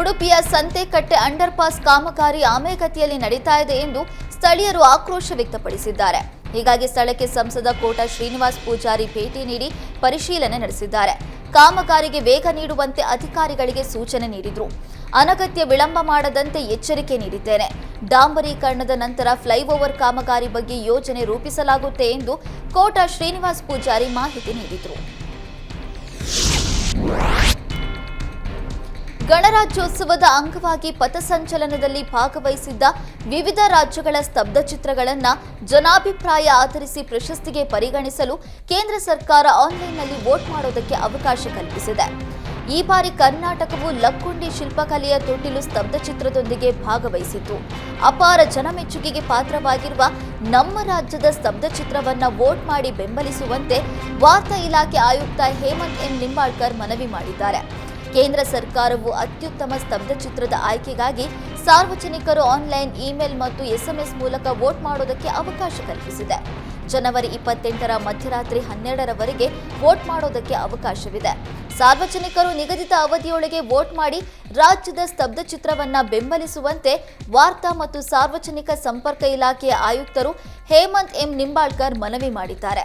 ಉಡುಪಿಯ ಸಂತೆಕಟ್ಟೆ ಅಂಡರ್ಪಾಸ್ ಕಾಮಗಾರಿ ಆಮೆಗತಿಯಲ್ಲಿ ನಡೀತಾ ಇದೆ ಎಂದು ಸ್ಥಳೀಯರು ಆಕ್ರೋಶ ವ್ಯಕ್ತಪಡಿಸಿದ್ದಾರೆ. ಹೀಗಾಗಿ ಸ್ಥಳಕ್ಕೆ ಸಂಸದ ಕೋಟ ಶ್ರೀನಿವಾಸ್ ಪೂಜಾರಿ ಭೇಟಿ ನೀಡಿ ಪರಿಶೀಲನೆ ನಡೆಸಿದ್ದಾರೆ. ಕಾಮಗಾರಿಗೆ ವೇಗ ನೀಡುವಂತೆ ಅಧಿಕಾರಿಗಳಿಗೆ ಸೂಚನೆ ನೀಡಿದ್ರು. ಅನಗತ್ಯ ವಿಳಂಬ ಮಾಡದಂತೆ ಎಚ್ಚರಿಕೆ ನೀಡಿದ್ದೇನೆ. ಡಾಂಬರೀಕರಣದ ನಂತರ ಫ್ಲೈಓವರ್ ಕಾಮಗಾರಿ ಬಗ್ಗೆ ಯೋಜನೆ ರೂಪಿಸಲಾಗುತ್ತೆ ಎಂದು ಕೋಟ ಶ್ರೀನಿವಾಸ್ ಪೂಜಾರಿ ಮಾಹಿತಿ ನೀಡಿದರು. ಗಣರಾಜ್ಯೋತ್ಸವದ ಅಂಗವಾಗಿ ಪಥಸಂಚಲನದಲ್ಲಿ ಭಾಗವಹಿಸಿದ್ದ ವಿವಿಧ ರಾಜ್ಯಗಳ ಸ್ತಬ್ಧ ಚಿತ್ರಗಳನ್ನು ಜನಾಭಿಪ್ರಾಯ ಆಧರಿಸಿ ಪ್ರಶಸ್ತಿಗೆ ಪರಿಗಣಿಸಲು ಕೇಂದ್ರ ಸರ್ಕಾರ ಆನ್ಲೈನ್ನಲ್ಲಿ ವೋಟ್ ಮಾಡೋದಕ್ಕೆ ಅವಕಾಶ ಕಲ್ಪಿಸಿದೆ. ಈ ಬಾರಿ ಕರ್ನಾಟಕವು ಲಕ್ಕುಂಡಿ ಶಿಲ್ಪಕಲೆಯ ತೊಟ್ಟಿಲು ಸ್ತಬ್ಧ ಚಿತ್ರದೊಂದಿಗೆ ಭಾಗವಹಿಸಿತು. ಅಪಾರ ಜನಮೆಚ್ಚುಗೆಗೆ ಪಾತ್ರವಾಗಿರುವ ನಮ್ಮ ರಾಜ್ಯದ ಸ್ತಬ್ಧ ಚಿತ್ರವನ್ನು ವೋಟ್ ಮಾಡಿ ಬೆಂಬಲಿಸುವಂತೆ ವಾರ್ತಾ ಇಲಾಖೆ ಆಯುಕ್ತ ಹೇಮಂತ್ ಎಂ ನಿಂಬಾಳ್ಕರ್ ಮನವಿ ಮಾಡಿದ್ದಾರೆ. ಕೇಂದ್ರ ಸರ್ಕಾರವು ಅತ್ಯುತ್ತಮ ಸ್ತಬ್ಧ ಚಿತ್ರದ ಆಯ್ಕೆಗಾಗಿ ಸಾರ್ವಜನಿಕರು ಆನ್ಲೈನ್ ಇಮೇಲ್ ಮತ್ತು ಎಸ್ಎಂಎಸ್ ಮೂಲಕ ವೋಟ್ ಮಾಡೋದಕ್ಕೆ ಅವಕಾಶ ಕಲ್ಪಿಸಿದೆ. ಜನವರಿ ಇಪ್ಪತ್ತೆಂಟರ ಮಧ್ಯರಾತ್ರಿ ಹನ್ನೆರಡರವರೆಗೆ ವೋಟ್ ಮಾಡೋದಕ್ಕೆ ಅವಕಾಶವಿದೆ. ಸಾರ್ವಜನಿಕರು ನಿಗದಿತ ಅವಧಿಯೊಳಗೆ ವೋಟ್ ಮಾಡಿ ರಾಜ್ಯದ ಸ್ತಬ್ಧ ಚಿತ್ರವನ್ನ ಬೆಂಬಲಿಸುವಂತೆ ವಾರ್ತಾ ಮತ್ತು ಸಾರ್ವಜನಿಕ ಸಂಪರ್ಕ ಇಲಾಖೆಯ ಆಯುಕ್ತರು ಹೇಮಂತ್ ಎಂ ನಿಂಬಾಳ್ಕರ್ ಮನವಿ ಮಾಡಿದ್ದಾರೆ.